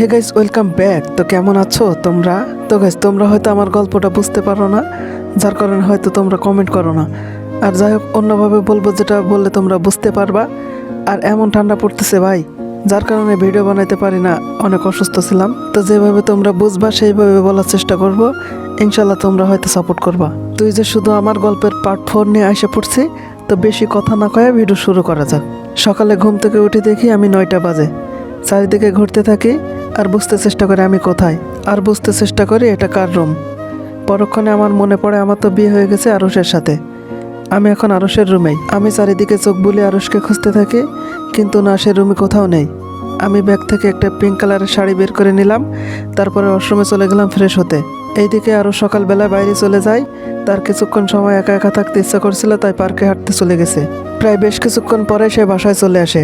Hey guys welcome back তো কেমন আছো তোমরা? তো গাইস তোমরা হয়তো আমার গল্পটা বুঝতে পারো না, যার কারণে হয়তো তোমরা কমেন্ট করো না। আর যাই হোক অন্যভাবে বলব যেটা বললে তোমরা বুঝতে পারবা। আর এমন ঠান্ডা পড়তেছে ভাই, যার কারণে ভিডিও বানাইতে পারি না, অনেক অসুস্থ ছিলাম। তো যেভাবে তোমরা বুঝবা, সেইভাবে বলার চেষ্টা করব। ইনশাল্লাহ তোমরা হয়তো সাপোর্ট করবা। তুই যে শুধু আমার গল্পের পার্ট ফোর নিয়ে এসে পড়ছি, তো বেশি কথা না কয়ে ভিডিও শুরু করা যাক। সকালে ঘুম থেকে উঠে দেখি আমি নয়টা বাজে। চারিদিকে ঘুরতে থাকি আর বুঝতে চেষ্টা করে আমি কোথায়, আর বুঝতে চেষ্টা করি এটা কার রুম। পরক্ষণে আমার মনে পড়ে আমার তো বিয়ে হয়ে গেছে আরসের সাথে। আমি এখন আরসের রুমেই। আমি চারিদিকে চোখ বুলে আরসকে খুঁজতে থাকি, কিন্তু না, সে রুমে কোথাও নেই। আমি ব্যাগ থেকে একটা পিঙ্ক কালারের শাড়ি বের করে নিলাম, তারপরে ওয়াশরুমে চলে গেলাম ফ্রেশ হতে। এইদিকে আরও সকালবেলা বাইরে চলে যাই তার কিছুক্ষণ সময় একা একা থাকতে ইচ্ছা করছিল, তাই পার্কে হাঁটতে চলে গেছে। প্রায় বেশ কিছুক্ষণ পরে সে বাসায় চলে আসে।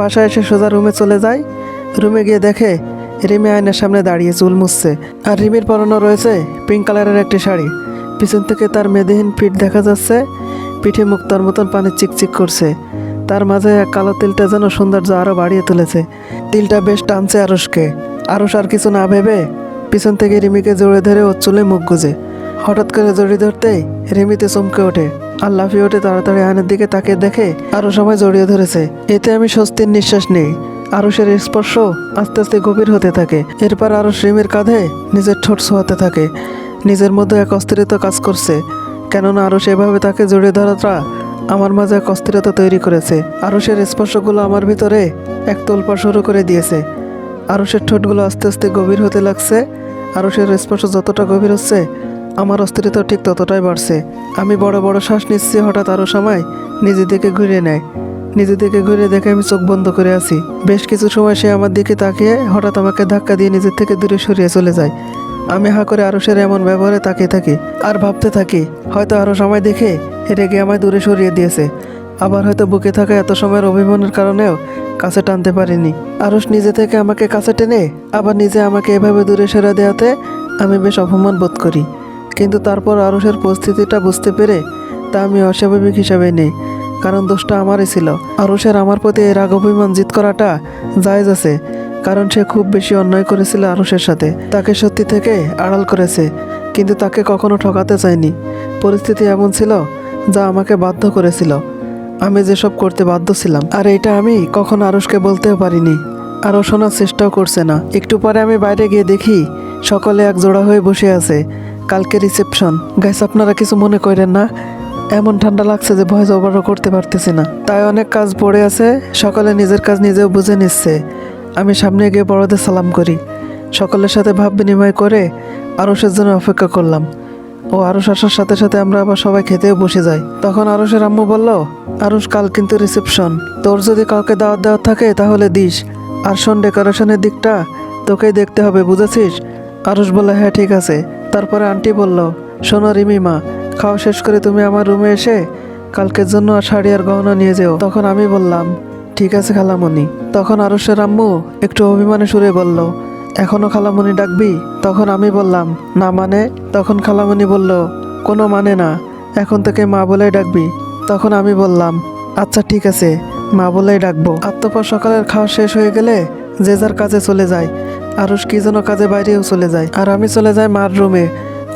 বাসায় এসে সোজা রুমে চলে যায়। রুমে গিয়ে দেখে রিমি আয়নার সামনে দাঁড়িয়ে চুল মুছছে। আর রিমির পরনে রয়েছে পিঙ্ক কালারের একটি শাড়ি। পিছন থেকে তার মেয়েদেহীন পিঠ দেখা যাচ্ছে। পিঠে মুক্তার মতন পানি চিকচিক করছে। তার মাঝে এক কালো তিলটা যেন সৌন্দর্য আরও বাড়িয়ে তুলেছে। তিলটা বেশ টানছে আরসকে আরস আর কিছু না ভেবে পিছন থেকে রিমিকে জড়িয়ে ধরে ওর চুলে মুখ গুজে। হঠাৎ করে জড়িয়ে ধরতেই রিমিতে চমকে ওঠে। আর লাফিয়ে ওঠে তাড়াতাড়ি আয়নের দিকে তাকে দেখে আরও সময় জড়িয়ে ধরেছে। এতে আমি স্বস্তির নিঃশ্বাস নেই। আরসের স্পর্শ আস্তে আস্তে গভীর হতে থাকে। এরপর আরস রিমির কাঁধে নিজের ঠোঁট ছোঁয়াতে থাকে। নিজের মধ্যে এক অস্থিরতা কাজ করছে। কেননা আরও সেভাবে তাকে জড়িয়ে ধরাটা আমার মাঝে এক অস্থিরতা তৈরি করেছে। আরসের স্পর্শগুলো আমার ভিতরে এক তোলপা শুরু করে দিয়েছে। আরসের ঠোঁটগুলো আস্তে আস্তে গভীর হতে লাগছে। আরসের স্পর্শ যতটা গভীর হচ্ছে, আমার অস্থিরতা ঠিক ততটাই বাড়ছে। আমি বড় বড় শ্বাস নিচ্ছি, হঠাৎ আরও সময় নিজে দিকে ঘুরে নেয়। নিজে দিকে ঘুরে দেখে আমি চোখ বন্ধ করে আছি। বেশ কিছু সময় সে আমার দিকে তাকিয়ে হঠাৎ আমাকে ধাক্কা দিয়ে নিজের থেকে দূরে সরিয়ে চলে যায়। আমি হা করে আরসের এমন ব্যবহারে তাকিয়ে থাকি, আর ভাবতে থাকি, হয়তো আরও সময় দেখে রেগে আমায় দূরে সরিয়ে দিয়েছে। আবার হয়তো বুকে থাকা এত সময়ের অভিমানের কারণেও কাছে টানতে পারিনি। আরস নিজে থেকে আমাকে কাছে টেনে, আবার নিজে আমাকে এভাবে দূরে সরে দেওয়াতে আমি বেশ অপমান বোধ করি। কিন্তু তারপর আরসের পরিস্থিতিটা বুঝতে পেরে তা আমি অস্বাভাবিক হিসাবে নেই। কারণ দোষটা আমারই ছিল। আরসের আমার প্রতি এই রাগ অভিমান জিত করাটা জায়জ আছে, কারণ সে খুব বেশি অন্যায় করেছিল আরুষের সাথে। তাকে সত্যি থেকে আড়াল করেছে, কিন্তু তাকে কখনো ঠকাতে চায়নি। পরিস্থিতি এমন ছিল যা আমাকে বাধ্য করেছিল। আমি যেসব করতে বাধ্য ছিলাম, আর এটা আমি কখনো আরুষকে বলতেও পারিনি। আরও শোনার চেষ্টাও করছে না। একটু পরে আমি বাইরে গিয়ে দেখি সকলে এক জোড়া হয়ে বসে আছে। কালকে রিসেপশন। গাইস, আপনারা কিছু মনে করেন না? এমন ঠান্ডা লাগছে যে ভয়েস ওভারও করতে পারতেছি না। তাই অনেক কাজ পড়ে আছে, সকালে নিজের কাজ নিজেও বুঝে নিচ্ছে। আমি সামনে গিয়ে বড়দের সালাম করি। সকলের সাথে ভাব বিনিময় করে আরসের জন্য অপেক্ষা করলাম। ও আরস আসার সাথে সাথে আমরা আবার সবাই খেতেও বসে যাই। তখন আরসের আম্মু বলল আরস কাল কিন্তু রিসেপশন তোর যদি কাউকে দাওয়াত দেওয়া থাকে তাহলে দিস। আর শোন ডেকোরেশনের দিকটা তোকেই দেখতে হবে, বুঝেছিস? আরস বলল হ্যাঁ ঠিক আছে। তারপরে আন্টি বলল, শোনো রিমি মা খাওয়া শেষ করে তুমি আমার রুমে এসে কালকের জন্য আর শাড়ি আর গহনা নিয়ে যেও। তখন আমি বললাম, ঠিক আছে খালামণি তখন আরসের আম্মু একটু অভিমানে সুরে বলল, এখনও খালামণি ডাকবি? তখন আমি বললাম, না মানে? তখন খালামণি বলল, কোনো মানে না, এখন থেকে মা বলেই ডাকবি। তখন আমি বললাম আচ্ছা ঠিক আছে, মা বলেই ডাকবো। আত্মপর সকালের খাওয়া শেষ হয়ে গেলে যে যার কাজে চলে যায় আরস কি যেন কাজে বাইরেও চলে যায়। আর আমি চলে যাই মার রুমে।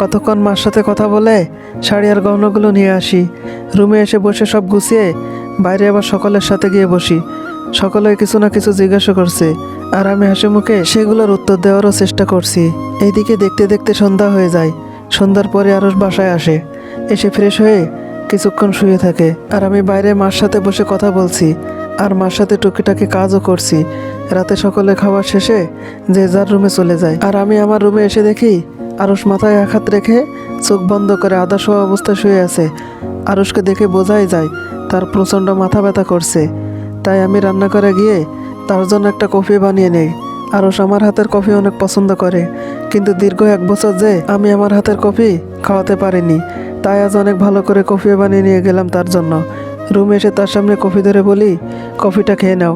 কতক্ষণ মার সাথে কথা বলে শাড়ি আর গহনাগুলো নিয়ে আসি। রুমে এসে বসে সব গুছিয়ে বাইরে আবার সকলের সাথে গিয়ে বসি। সকলে কিছু না কিছু জিজ্ঞাসা করছে। আর আমি হাসি মুখে সেগুলোর উত্তর দেওয়ারও চেষ্টা করছি। এইদিকে দেখতে দেখতে সন্ধ্যা হয়ে যায়। সন্ধ্যার পরে আরও বাসায় আসে। এসে ফ্রেশ হয়ে কিছুক্ষণ শুয়ে থাকে। আর আমি বাইরে মার সাথে বসে কথা বলছি। আর মার সাথে টুকিটাকি কাজও করছি। রাতে সকলে খাওয়া শেষে যে যার রুমে চলে যায়। আর আমি আমার রুমে এসে দেখি আরস মাথায় আঘাত রেখে চোখ বন্ধ করে আদা শোয়া অবস্থায় শুয়ে আছে। আরসকে দেখে বোঝাই যায়, তার প্রচণ্ড মাথা ব্যথা করছে। তাই আমি রান্না করে গিয়ে তার জন্য একটা কফি বানিয়ে নেই। আরস আমার হাতের কফি অনেক পছন্দ করে, কিন্তু দীর্ঘ এক বছর যে আমি আমার হাতের কফি খাওয়াতে পারিনি, তাই আজ অনেক ভালো করে কফি বানিয়ে নিয়ে গেলাম তার জন্য। রুমে এসে তার সামনে কফি ধরে বলি, কফিটা খেয়ে নাও,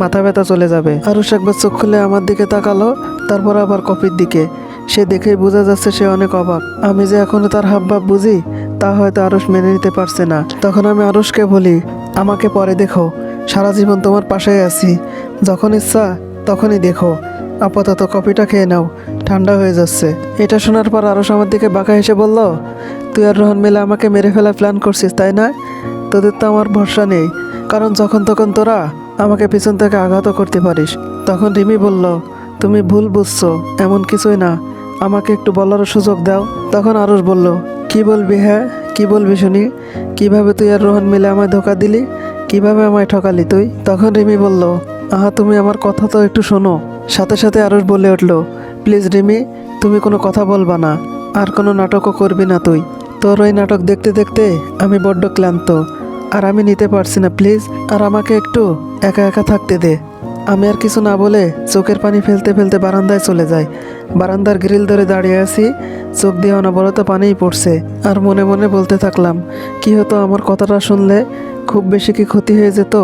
মাথা ব্যথা চলে যাবে। আরুষ একবার চোখ খুলে আমার দিকে তাকালো, তারপর আবার কফির দিকে। সে দেখেই বোঝা যাচ্ছে সে অনেক অবাক। আমি যে এখনও তার হাবভাব বুঝি, তা হয়তো আরুষ মেনে নিতে পারছে না। তখন আমি আরুষকে বলি, আমাকে পরে দেখো। সারা জীবন তোমার পাশেই আছি। যখন ইচ্ছা, তখনই দেখো। আপাতত কপিটা খেয়ে নাও। ঠান্ডা হয়ে যাচ্ছে। এটা শোনার পর আরস আমার দিকে বাঁকা হেসে বলল, তুই আর রোহন মিলে আমাকে মেরে ফেলার প্ল্যান করছিস, তাই না? তোদের তো আমার ভরসা নেই। কারণ যখন তখন তোরা আমাকে পিছন থেকে আঘাতও করতে পারিস। তখন রিমি বলল, তুমি ভুল বুঝছ, এমন কিছুই না। আমাকে একটু বলার সুযোগ দাও। তখন আরস বলল, কি বলবি হ্যাঁ? কি বলবি শুনি? কীভাবে তুই আর রোহন মিলে আমায় ধোকা দিলি? কীভাবে আমায় ঠকালি তুই? তখন রিমি বলল, আহা, তুমি আমার কথা তো একটু শোনো। সাথে সাথে আরস বলে উঠল, প্লিজ রিমি, তুমি কোনো কথা বলবা না। আর কোনো নাটকও করবি না তুই। তোর ওই নাটক দেখতে দেখতে আমি বড্ড ক্লান্ত। আর আমি নিতে পারছি না, প্লিজ। আর আমাকে একটু একা একা থাকতে দে। আমি আর কিছু না বলে চোখের পানি ফেলতে ফেলতে বারান্দায় চলে যাই। বারান্দার গ্রিল ধরে দাঁড়িয়ে আছি, চোখ দিয়ে অনবরত পানিই পড়ছে। আর মনে মনে বলতে থাকলাম, কি হতো আমার কথাটা শুনলে? খুব বেশি কি ক্ষতি হয়ে যেত?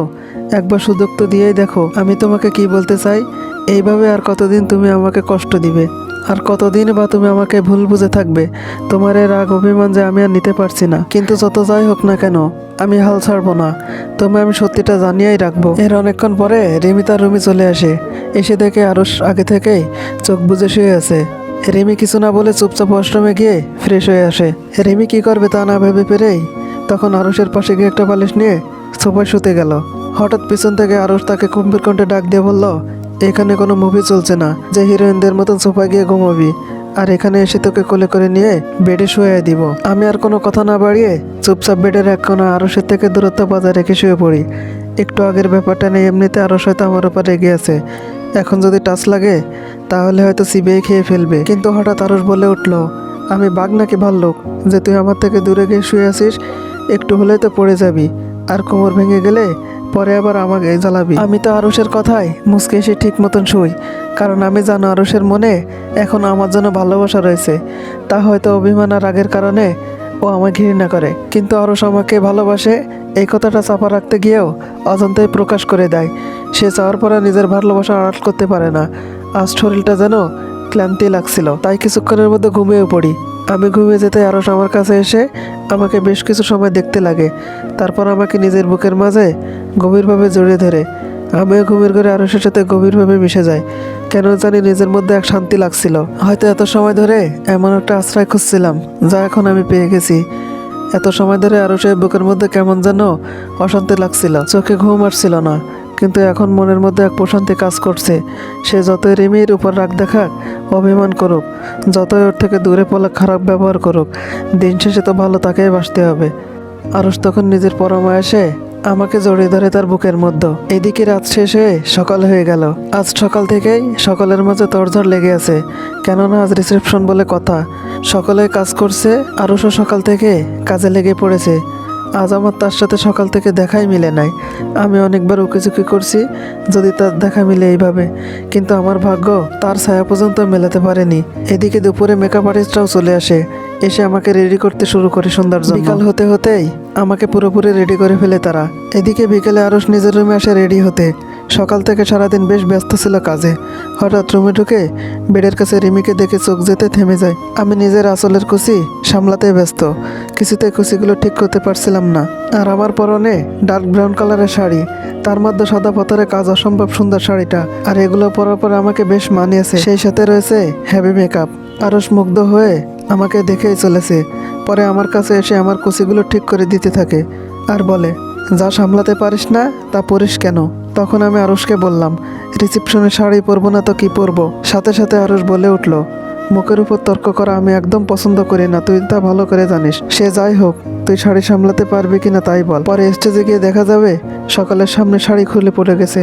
একবার সুযোগ তো দিয়েই দেখো, আমি তোমাকে কি বলতে চাই? এইভাবে আর কতদিন তুমি আমাকে কষ্ট দিবে? আর কতদিন বা তুমি আমাকে ভুল বুঝে থাকবে? তোমার এই রাগ অভিমান যে আমি আর নিতে পারছি না। কিন্তু যত যাই হোক না কেন, আমি হাল ছাড়বো না। তুমি আমি সত্যিটা জানিয়েই রাখব। এর অনেকক্ষণ পরে রিমি রুমে চলে আসে। এসে দেখে আরও আগে থেকেই চোখ বুজে শুয়ে আছে। রিমি কিছু না বলে চুপচাপ ওয়াশরুমে গিয়ে ফ্রেশ হয়ে আসে। রিমি কি করবে তা না ভেবে পেরেই তখন আরসের পাশে গিয়ে একটা বালিশ নিয়ে সোফায় শুতে গেল। হঠাৎ পিছন থেকে আরস তাকে কুম্ভীর কণ্ঠে ডাক দিয়ে বলল এখানে কোনো মুভি চলছে না, যে হিরোইনদের মতন সোফায় গিয়ে ঘুমাবি। আর এখানে এসে তোকে কোলে করে নিয়ে বেডে শুয়ে দিব। আমি আর কোনো কথা না বাড়িয়ে চুপচাপ বেডের এক কোণা আরসের থেকে দূরত্ব বজায় রেখে শুয়ে পড়ি। একটু আগের ব্যাপারটা নেই এমনিতে আরস হয়তো আমার উপর রেগে আছে। এখন যদি টাচ লাগে, তাহলে হয়তো সিবিআই খেয়ে ফেলবে। কিন্তু হঠাৎ আরস বলে উঠল, আমি বাঘ নাকি ভাল্লুক? যে তুই আমার থেকে দূরে গিয়ে শুয়ে আসিস একটু হলেই তো পড়ে যাবি। আর কোমর ভেঙে গেলে পরে আবার আমাকে জ্বালাবি। আমি তো আরুষের কথায় মুসকে এসে ঠিক মতন শুই, কারণ আমি জানো আরুষের মনে এখন আমার জন্য ভালোবাসা রয়েছে। তা হয়তো অভিমান আর রাগের কারণে ও আমায় ঘৃণা করে। কিন্তু আরুষ আমাকে ভালোবাসে, এই কথাটা চাপা রাখতে গিয়েও অজান্তেই প্রকাশ করে দেয়। সে চাওয়ার পরে নিজের ভালোবাসা আড়াল করতে পারে না। আজ শরীরটা যেন ক্লান্তি লাগছিল, তাই কিছুক্ষণের মধ্যে ঘুমিয়ে পড়ি। আমি ঘুমিয়ে যেতে আরস আমার কাছে এসে আমাকে বেশ কিছু সময় দেখতে লাগে। তারপর আমাকে নিজের বুকের মাঝে গভীরভাবে জড়িয়ে ধরে। আমিও ঘুমের ঘরে আরসের সাথে গভীরভাবে মিশে যাই। কেন জানি নিজের মধ্যে এক শান্তি লাগছিল। হয়তো এত সময় ধরে এমন একটা আশ্রয় খুঁজছিলাম, যা এখন আমি পেয়ে গেছি। এত সময় ধরে আরও সে বুকের মধ্যে কেমন যেন অশান্তি লাগছিল। চোখে ঘুম আসছিল না, কিন্তু এখন মনের মধ্যে এক প্রশান্তি কাজ করছে। সে যতই রিমির উপর রাগ দেখাক, অভিমান করুক, যতই ওর থেকে দূরে পলা খারাপ ব্যবহার করুক, দিন শেষে তো ভালো তাকেই বাসতে হবে। আরস তখন নিজের পরমায়াসে আমাকে জড়িয়ে ধরে তার বুকের মধ্যে। এদিকে রাত শেষ হয়ে সকাল হয়ে গেল। আজ সকাল থেকেই সকলের মাঝে তরঝড় লেগে আছে। কেননা আজ রিসেপশন বলে কথা। সকলে কাজ করছে আরসও সকাল থেকে কাজে লেগে পড়েছে। আজ আমার তার সাথে সকাল থেকে দেখাই মিলে নাই। আমি অনেকবার উকিঝুঁকি করছি, যদি তার দেখা মিলে এইভাবে। কিন্তু আমার ভাগ্য তার ছায়া পর্যন্ত মেলাতে পারেনি। এদিকে দুপুরে মেকআপ আর্টিস্টরাও চলে আসে। এসে আমাকে রেডি করতে শুরু করে সন্ধ্যার জন্য। বিকাল হতে হতেই আমাকে পুরোপুরি রেডি করে ফেলে তারা। এদিকে বিকেলে আরস নিজের রুমে আসে রেডি হতে। সকাল থেকে সারাদিন বেশ ব্যস্ত ছিল কাজে। হঠাৎ রুমে ঢুকে বেডের কাছে রিমিকে দেখে চোখ যেতে থেমে যায়। আমি নিজের আসলের কুচি সামলাতে ব্যস্ত। কিছুতে কুচিগুলো ঠিক করতে পারছিলাম না। আর আমার পরনে ডার্ক ব্রাউন কালারের শাড়ি। তার মধ্যে সাদা পাথরে কাজ অসম্ভব সুন্দর শাড়িটা। আর এগুলো পরার পর আমাকে বেশ মানিয়েছে। সেই সাথে রয়েছে হ্যাভি মেকআপ আরস মুগ্ধ হয়ে আমাকে দেখেই চলেছে। পরে আমার কাছে এসে আমার কুচিগুলো ঠিক করে দিতে থাকে আর বলে, যা সামলাতে পারিস না, তা পরিস কেন? তখন আমি আরুষকে বললাম, রিসেপশনে শাড়ি পরবো না তো কি পরবো? সাথে সাথে আরুষ বলে উঠল, মুখের উপর তর্ক করা আমি একদম পছন্দ করি না, তুই তা ভালো করে জানিস। সে যাই হোক, তুই শাড়ি সামলাতে পারবি কিনা তাই বল। পরে স্টেজে গিয়ে দেখা যাবে, সকালের সামনে শাড়ি খুলে পড়ে গেছে।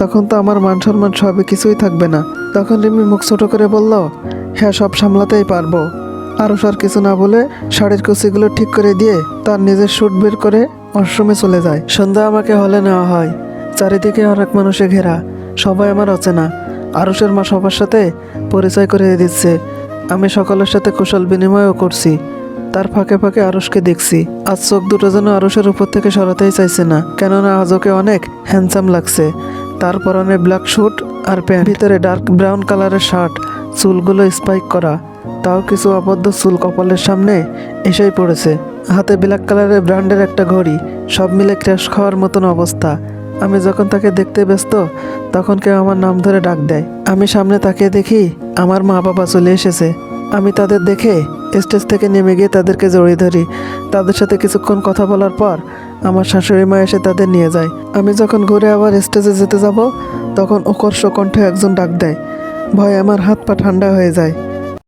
তখন তো আমার মান সম্মান সবই কিছুই থাকবে না। তখন রিমি মুখ ছোট করে বলল হ্যাঁ সব সামলাতেই পারব। আরও আর কিছু না বলে শাড়ির কুচিগুলো ঠিক করে দিয়ে তার নিজের শ্যুট বের করে ওয়াশরুমে চলে যায়। সন্ধ্যা আমাকে হলে নেওয়া হয়। চারিদিকে অনেক মানুষে ঘেরা। সবাই আমার অচেনা। আরুষের মা সবার সাথে পরিচয় করে দিচ্ছে। আমি সকলের সাথে কুশল বিনিময়ও করছি। তার ফাঁকে ফাঁকে আরুষকে দেখছি। আজ চোখ দুটো যেন আরুষের উপর থেকে সরাতেই চাইছে না। কেননা আজ ওকে অনেক হ্যান্ডসাম লাগছে। তার পরনে ব্ল্যাক শ্যুট আর প্যান্ট ভিতরে ডার্ক ব্রাউন কালারের শার্ট চুলগুলো স্পাইক করা। তাও কিছু আবদ্ধ চুল কপালের সামনে এসেই পড়েছে। হাতে ব্ল্যাক কালারের ব্র্যান্ডের একটা ঘড়ি, সব মিলে ক্র্যাশ খাওয়ার মতন অবস্থা। আমি যখন তাকে দেখতে ব্যস্ত, তখন কেউ আমার নাম ধরে ডাক দেয়। আমি সামনে তাকিয়ে দেখি, আমার মা বাবা চলে এসেছে। আমি তাদের দেখে স্টেজ থেকে নেমে গিয়ে তাদেরকে জড়িয়ে ধরি। তাদের সাথে কিছুক্ষণ কথা বলার পর আমার শাশুড়ি মা এসে তাদের নিয়ে যায়। আমি যখন ঘুরে আবার স্টেজে যেতে যাব, তখন উকর্ষ কণ্ঠে একজন ডাক দেয়। ভয় আমার হাত পা ঠান্ডা হয়ে যায়।